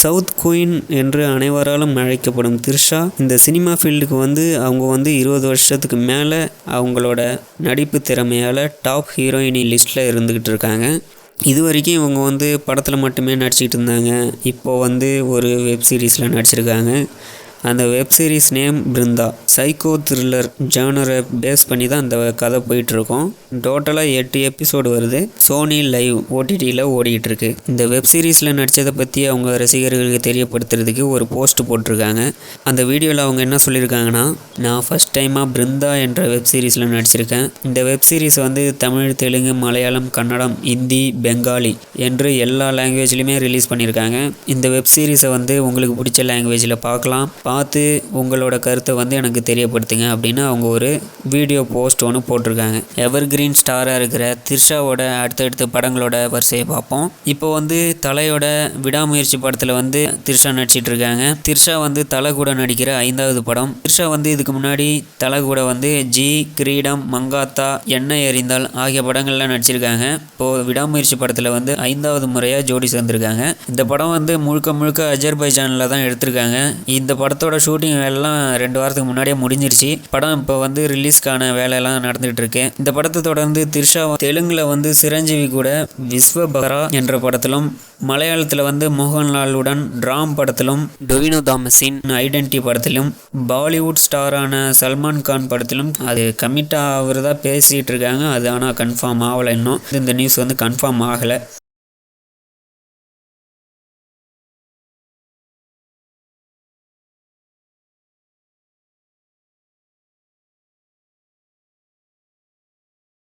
South queen என்று அனைவராலும் அழைக்கப்படும் த்ரிஷா இந்த சினிமா ஃபீல்டுக்கு வந்து அவங்க வந்து இருபது வருஷத்துக்கு மேலே அவங்களோட நடிப்பு திறமையால் டாப் ஹீரோயினி லிஸ்ட்டில் இருந்துக்கிட்டு இருக்காங்க. இது வரைக்கும் இவங்க வந்து படத்தில் மட்டுமே நடிச்சிக்கிட்டு இருந்தாங்க. இப்போது வந்து ஒரு வெப் சீரிஸில் நடிச்சிருக்காங்க. அந்த web series name Brinda. Psycho thriller ஜேனரை base பண்ணி தான் அந்த கதை போயிட்டுருக்கோம். டோட்டலாக எட்டு எபிசோடு வருது. சோனி லைவ் ஓடிடியில் ஓடிக்கிட்டு இருக்கு இந்த வெப் சீரிஸில் நடித்ததை பற்றி அவங்க ரசிகர்களுக்கு தெரியப்படுத்துறதுக்கு ஒரு போஸ்ட் போட்டிருக்காங்க. அந்த வீடியோவில் அவங்க என்ன சொல்லியிருக்காங்கன்னா நான் ஃபஸ்ட் டைமாக பிருந்தா என்ற வெப் சீரிஸில் நடிச்சிருக்கேன். இந்த வெப் சீரிஸ் வந்து தமிழ் தெலுங்கு மலையாளம் கன்னடம் ஹிந்தி பெங்காலி என்று எல்லா லாங்குவேஜ்லையுமே ரிலீஸ் பண்ணியிருக்காங்க. இந்த வெப் சீரிஸை வந்து உங்களுக்கு பிடிச்ச லாங்குவேஜில் பார்க்கலாம். பார்த்து உங்களோட கருத்தை வந்து எனக்கு தெரியப்படுத்துங்க அப்படின்னு அவங்க ஒரு வீடியோ போஸ்ட் ஒன்று போட்டிருக்காங்க. எவர் கிரீன் ஸ்டாராக இருக்கிற திர்ஷாவோட அடுத்தடுத்த படங்களோட வரிசையை பார்ப்போம். இப்போ வந்து தலையோட விடாமுயற்சி படத்தில் வந்து திர்ஷா நடிச்சிட்டு இருக்காங்க. த்ரிஷா வந்து தலை கூட நடிக்கிற ஐந்தாவது படம். திர்ஷா வந்து இதுக்கு முன்னாடி தலை கூட வந்து ஜி கிரீடம் மங்காத்தா எண்ணெய் எறிந்தால் ஆகிய படங்கள்லாம் நடிச்சிருக்காங்க. இப்போது விடாமுயற்சி படத்தில் வந்து ஐந்தாவது முறையாக ஜோடி சேர்ந்துருக்காங்க. இந்த படம் வந்து முழுக்க முழுக்க அஜர்பைஜானில் தான் எடுத்திருக்காங்க. இந்த படத்தை படத்தோட ஷூட்டிங் வேலைலாம் ரெண்டு வாரத்துக்கு முன்னாடியே முடிஞ்சிருச்சு. படம் இப்போ வந்து ரிலீஸ்க்கான வேலையெல்லாம் நடந்துகிட்டு இருக்கு இந்த படத்தை தொடர்ந்து திரிஷா தெலுங்குல வந்து சிரஞ்சீவி கூட விஸ்வபரா என்ற படத்திலும் மலையாளத்தில் வந்து மோகன்லாலுடன் ராம் படத்திலும் டொவினோ தாமஸின் ஐடென்டி படத்திலும் பாலிவுட் ஸ்டாரான சல்மான் கான் படத்திலும் அது கமிட் ஆகிறதா பேசிகிட்டு இருக்காங்க. அது ஆனால் கன்ஃபார்ம் ஆகலை இன்னும். இந்த நியூஸ் வந்து கன்ஃபார்ம் ஆகலை.